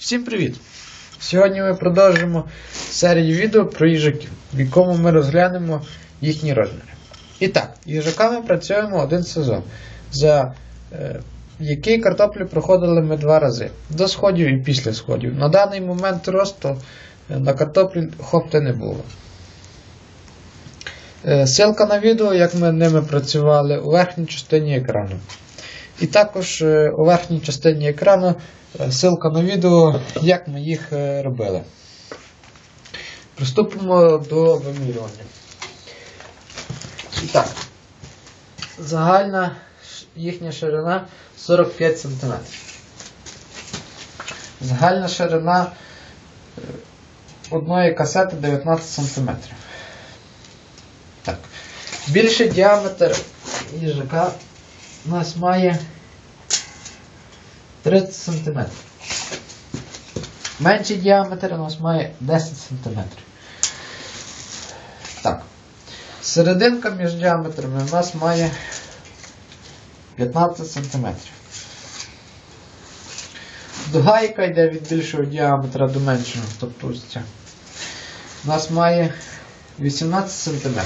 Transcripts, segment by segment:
Всім привіт! Сьогодні ми продовжимо серію відео про їжаків, в якому ми розглянемо їхні розміри. І так, їжаками працюємо один сезон, за е, який картоплю проходили ми два рази до сходів і після сходів. На даний момент росту е, на картоплі хопти не було. Е, Ссылка на відео, як ми ними працювали, у верхній частині екрану. І також е, у верхній частині екрану е, ссылка на відео, як ми їх е, робили. Приступимо до вимірювання. І так, загальна їхня ширина 45 см. Загальна ширина одної касети 19 см. Так. Більший діаметр їжака у нас має 30 см. Менший діаметр у нас має 10 см. Так. Серединка між діаметрами у нас має 15 см. Дуга, яка йде від більшого діаметра до меншого, тобто ось ця, у нас має 18 см.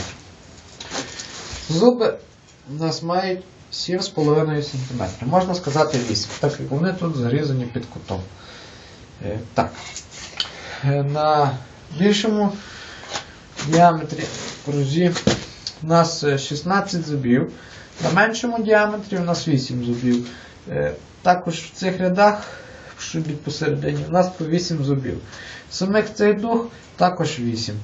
Зуби у нас мають 7,5 см. Можна сказати 8, так як вони тут зарізані під кутом. Е, так. Е, На більшому діаметрі крузі у нас е, 16 зубів. На меншому діаметрі у нас 8 зубів. Е, Також в цих рядах, в шубі посередині, у нас по 8 зубів. Самих цих дух також 8.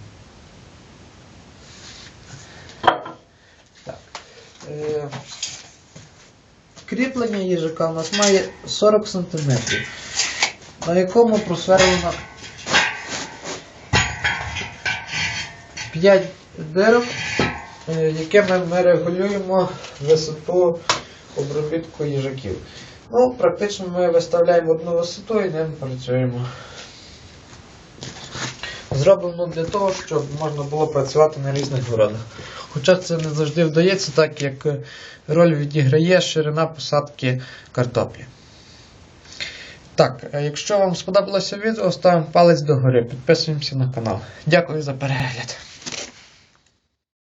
Так. Кріплення їжака у нас має 40 см, на якому просверлено 5 дирок, е, якими ми регулюємо висоту обробітку їжаків. Ну, практично ми виставляємо одну висоту і ним працюємо. Зроблено для того, щоб можна було працювати на різних городах. Хоча це не завжди вдається, так як роль відіграє ширина посадки картоплі. Так, якщо вам сподобалося відео, ставимо палець догори, підписуємося на канал. Дякую за перегляд.